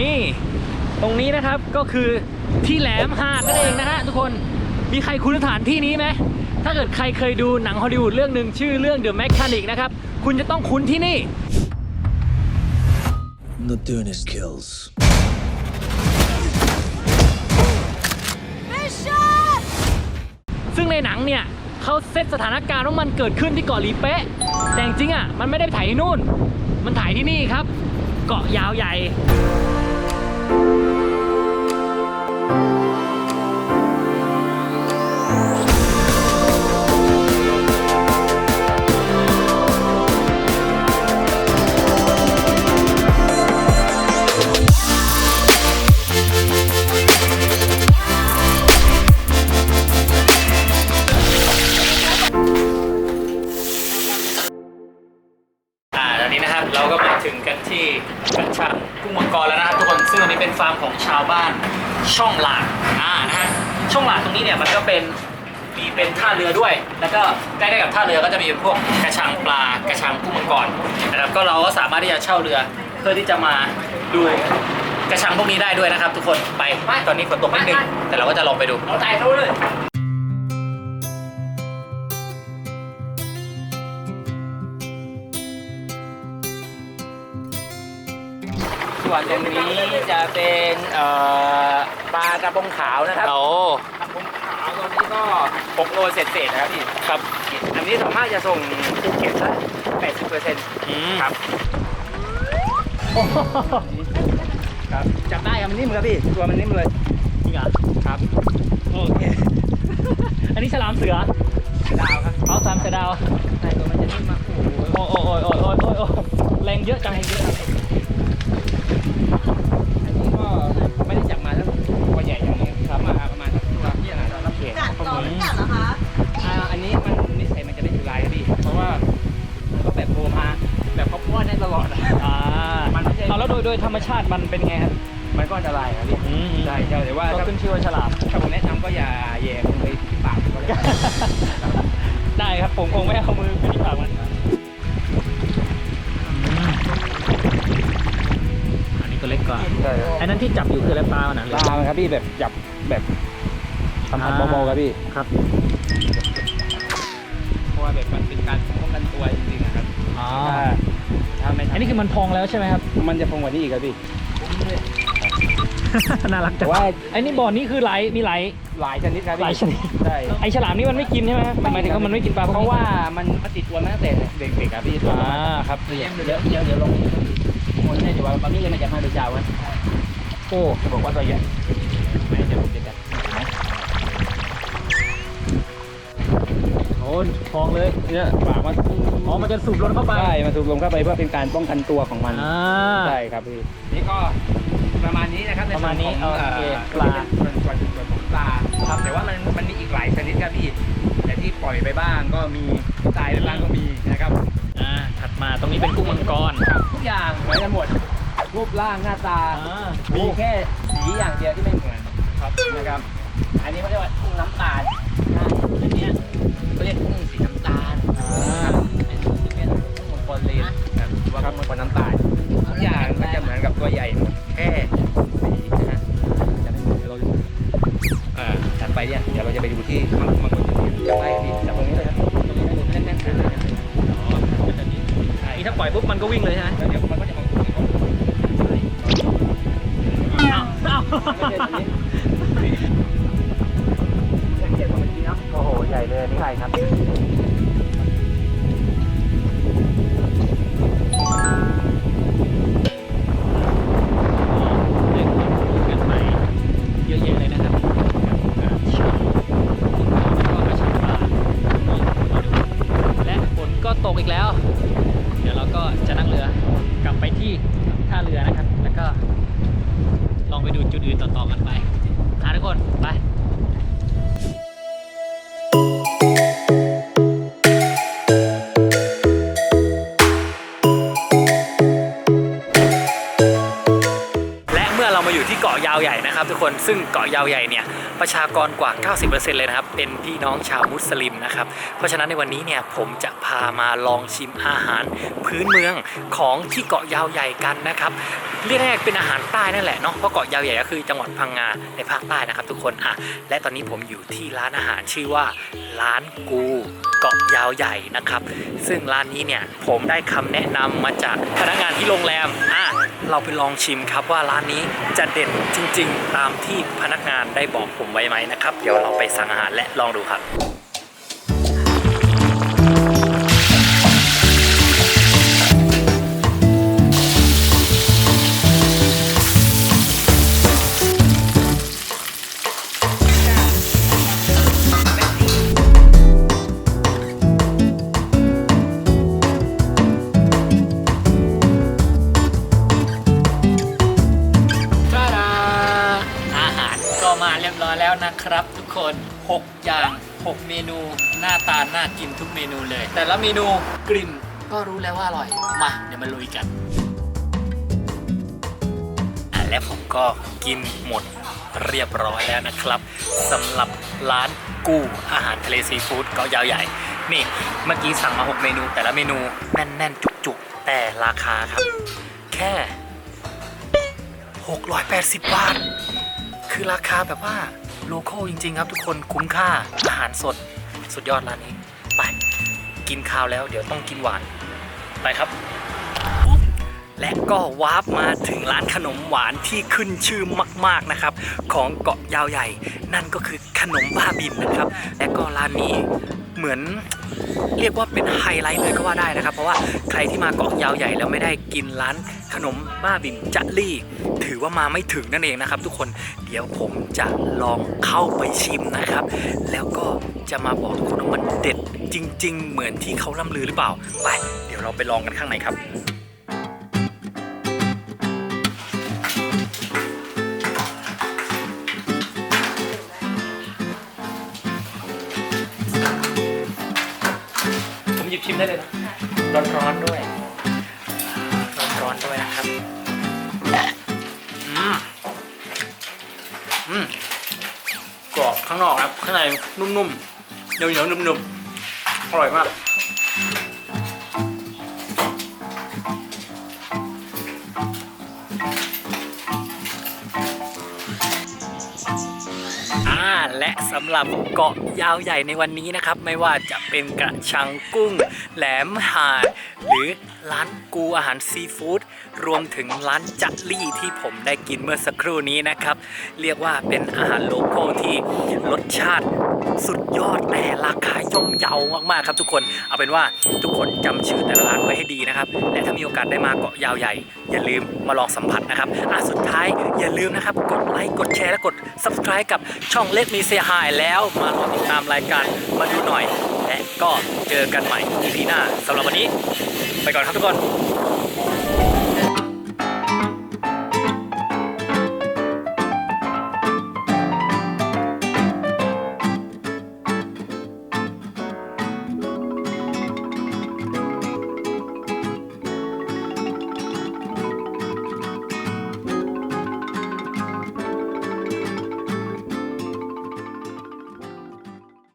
นี่ ตรงนี้นะครับก็คือที่แหลมหาดนั่นเองนะฮะทุกคนมีใครคุ้นสถานที่นี้ไหมถ้าเกิดใครเคยดูหนังฮอลลีวูดเรื่องหนึ่งชื่อเรื่อง The Mechanic นะครับ คุณจะต้องคุ้นที่นี่ not doing his kills. ซึ่งในหนังเนี่ยเขาเซตสถานการณ์ว่ามันเกิดขึ้นที่เกาะหลีเป๊ะ แต่จริงๆอะ มันไม่ได้ไปถ่ายที่นู่น มันถ่ายที่นี่ครับ เกาะยาวใหญ่ ของชาวบ้านช่องหลากอ่านะฮะช่องหลากตรงนี้เนี่ยมันก็เป็นมีเป็นท่าเรือด้วย แล้วก็ใกล้ๆกับท่าเรือก็จะมีพวกกระชังปลากระชังกุ้งมังกรนะครับก็เราก็สามารถที่จะเช่าเรือเพื่อที่จะมาดูกระชังพวกนี้ได้ด้วยนะครับ ทุกคนไปตอนนี้ฝนตกนิดนึงแต่เราก็จะลองไปดูเอาใจเขาเลย ส่วนตรงนี้จะเป็นเอ่อปลากระพงขาวนะครับโอ้กระพงขาวตรงนี้ก็6โลเศษๆนะครับพี่ครับ อันนี้ส่วนมากจะส่งภูเก็ตละ80เปอร์เซ็นต์อืมครับครับจับได้ครับมันนิ่มครับพี่ตัวมันนิ่มเลยจริงเหรอครับโอเคอันนี้ฉลามเสือดาวครับเอาสามเสือดาวใช่ตัวมันจะนิ่มมากโอ้โหโอ้โอ้โอ้โอ้โอ้โอ้โอ้แรงเยอะจังแรงเยอะจัง อันนี้ก็ไม่ได้จับมาแล้วตัวใหญ่อย่างนี้ครับมาประมาณสักตัวที่อะไรรับเขียนกัดน้องกัดเหรอคะอ่าอันนี้มันนิสัยมันจะไม่ดุร้ายครับพี่เพราะว่ามันก็แบบโทรมาแบบเขาป้อนได้ตลอดอะอ่ามันไม่ใช่เอาแล้วโดยโดยธรรมชาติมันเป็นไงครับมันก็อันตรายครับพี่อืมใช่ใช่แต่ว่าก็ถ้าขึ้นชื่อว่าฉลาม ถ้าผมแนะนำก็อย่าแย่ลงไปที่ปากก็ได้ ได้ครับผมคงไม่เอามือไปที่ปากมัน อ้นั้นที่จับอยู่คืออะไรปลามันนะปลาครับพี่แบบจับแบบสัมผัสเบาๆครับพี่ครับเพราะว่าแบบมันเป็นการป้องกันตัวจริงๆนะครับอ๋อถ้าถ้าไม่อันนี้คือมันพองแล้วใช่ไหมครับ มันจะพองกว่านี้อีกครับพี่น่ารักจังแต่ว่าไอ้นี่บ่อนี่คือไหลมีไหลหลายชนิดครับพี่หลายชนิดใช่ไอ้ฉลามนี่มันไม่กินใช่ไหมครับหมายถึงว่ามันไม่กินปลาพวกเพนี้ราะว่ามันมันติดตัวมาตั้งแต่เด็กๆครับพี่ตัวอ่าครับเดี๋ยวเดี๋ยวเดี๋ยวเดี๋ยวลงคนให้ดูว่าตอนนี้ยังไม่จะมาดูเจ้าครับ โอ้จะบอกว่าตัวใหญ่ไหนจะผมจะจัดไหนโหพองเลยเนี่ยปากมันอ๋อมันจะสูบลมเข้าไปใช่มันถูกลงเข้าไปเพื่อเป็นการป้องกันตัวของมันอ่าใช่ครับพี่นี่ก็ประมาณนี้นะครับในประมาณนี้ส่วนของโอเคปลาส่วนส่วนส่วนของปลาครับแต่ว่ามันมันมีอีกหลายชนิดครับพี่แต่ที่ปล่อยไปบ้างก็มีตายไปบ้างก็มีนะครับอ่าถัดมาตรงนี้เป็นกุ้งมังกรครับทุกอย่างเหมือนกันหมด รูปร่างหน้าตา อ่ามีแค่สีอย่างเดียวที่ไม่เหมือนครับ นะครับ อันนี้เขาเรียกว่ากุ้งน้ำตาลนะอันเนี้ยเขาเรียกกุ้งสีน้ำตาลครับเป็นเป็นกุ้งมังกรเลนครับหรือว่ากุ้งมังกรน้ำตาลทุกอย่างก็จะเหมือนกับตัวใหญ่หมดแค่สีนะฮะจะไม่เหมือนเราอ่าถัดไปเนี่ยเดี๋ยวเราจะไปดูที่มังมังกรจะไปพี่จับตรงนี้เลยครับตรงนี้ให้ดูแน่นๆเลยนะครับอ๋อเป็นแบบนี้นี่ถ้าปล่อยปุ๊บมันก็วิ่งเลยใช่ไหม โอ้โห ใหญ่เลยนี่ใช่ครับ ซึ่งเกาะยาวใหญ่เนี่ยประชากรกว่า 90%เลยนะครับ เป็นพี่น้องชาวมุสลิมนะครับ เพราะฉะนั้นในวันนี้เนี่ยผมจะพามาลองชิมอาหารพื้นเมืองของที่เกาะยาวใหญ่กันนะครับเรียกง่ายๆเป็นอาหารใต้นั่นแหละเนาะเพราะเกาะยาวใหญ่ก็คือจังหวัดพังงาในภาคใต้นะครับ ทุกคนอะและตอนนี้ผมอยู่ที่ร้านอาหารชื่อว่า ร้านกูเกาะยาวใหญ่นะครับ ซึ่งร้านนี้เนี่ยผมได้คำแนะนำมาจากพนักงานที่โรงแรมอะเราไปลองชิมครับว่าร้านนี้จะเด็ดจริง ๆ ตามที่พนักงานได้บอกผมไว้ไหมนะครับ เดี๋ยวเราไปสั่งอาหารและลองดูครับ แล้วนะครับทุกคน 6 อย่าง 6 เมนูหน้าตาน่ากินทุกเมนูเลย แต่ละเมนูกลิ่นก็รู้แล้วว่าอร่อย มา เดี๋ยวมาลุยกันและผมก็กินหมดเรียบร้อยแล้วนะครับสำหรับร้านกู้อาหารทะเลซีฟู้ดเกาะยาวใหญ่ นี่เมื่อกี้สั่งมา 6 เมนู แต่ละเมนูแน่น ๆ จุก ๆ แต่ราคาครับ แค่ 680 บาท คือราคาแบบว่า โลโก้จริง ๆ ครับทุกคนคุ้มค่าอาหารสดสุดยอดร้านนี้ ไป กินข้าวแล้วเดี๋ยวต้องกินหวาน ไปครับ และก็วาร์ปมาถึงร้านขนมหวานที่ขึ้นชื่อมาก ๆนะครับ ของเกาะยาวใหญ่ นั่นก็คือขนมบ้าบินนะครับ และก็ร้านนี้ เหมือนเรียกว่าเป็นไฮไลท์เลยก็ว่าได้นะครับ เพราะว่าใครที่มาเกาะยาวใหญ่แล้วไม่ได้กินร้านขนมบ้าบินจัลี่ ถือว่ามาไม่ถึงนั่นเองนะครับ ทุกคนเดี๋ยวผมจะลองเข้าไปชิมนะครับ แล้วก็จะมาบอกทุกคนว่ามันเด็ดจริง ๆ เหมือนที่เขาล่ำลือหรือเปล่า ไป เดี๋ยวเราไปลองกันข้างในครับ ชิมได้เลยนะร้อนๆด้วย ร้อนๆด้วยนะครับ อืม อืม กรอบข้างนอกครับ ข้างในนุ่มๆ เหนียวๆ นุ่มๆ อร่อยมาก และสำหรับเกาะยาวใหญ่ในวันนี้นะครับ ไม่ว่าจะเป็นกระชังกุ้ง แหลมหาด หรือร้านกูอาหารซีฟู้ดรวมถึงร้านจัลลี่ที่ผมได้กินเมื่อสักครู่นี้นะครับ เรียกว่าเป็นอาหารโลโก้ที่รสชาติ สุดยอดแต่ราคาย่อมเยามากๆครับทุกคน เอาเป็นว่าทุกคนจำชื่อแต่ละร้านไว้ให้ดีนะครับ และถ้ามีโอกาสได้มาเกาะยาวใหญ่ อย่าลืมมาลองสัมผัสนะครับอะสุดท้ายอย่าลืมนะครับ กดไลค์ กดแชร์ และกด subscribe กับช่องเล็ดมีเสียหายแล้ว มารอติดตามรายการมาดูหน่อย และก็เจอกันใหม่ EP หน้าสำหรับวันนี้ ไปก่อนครับทุกคน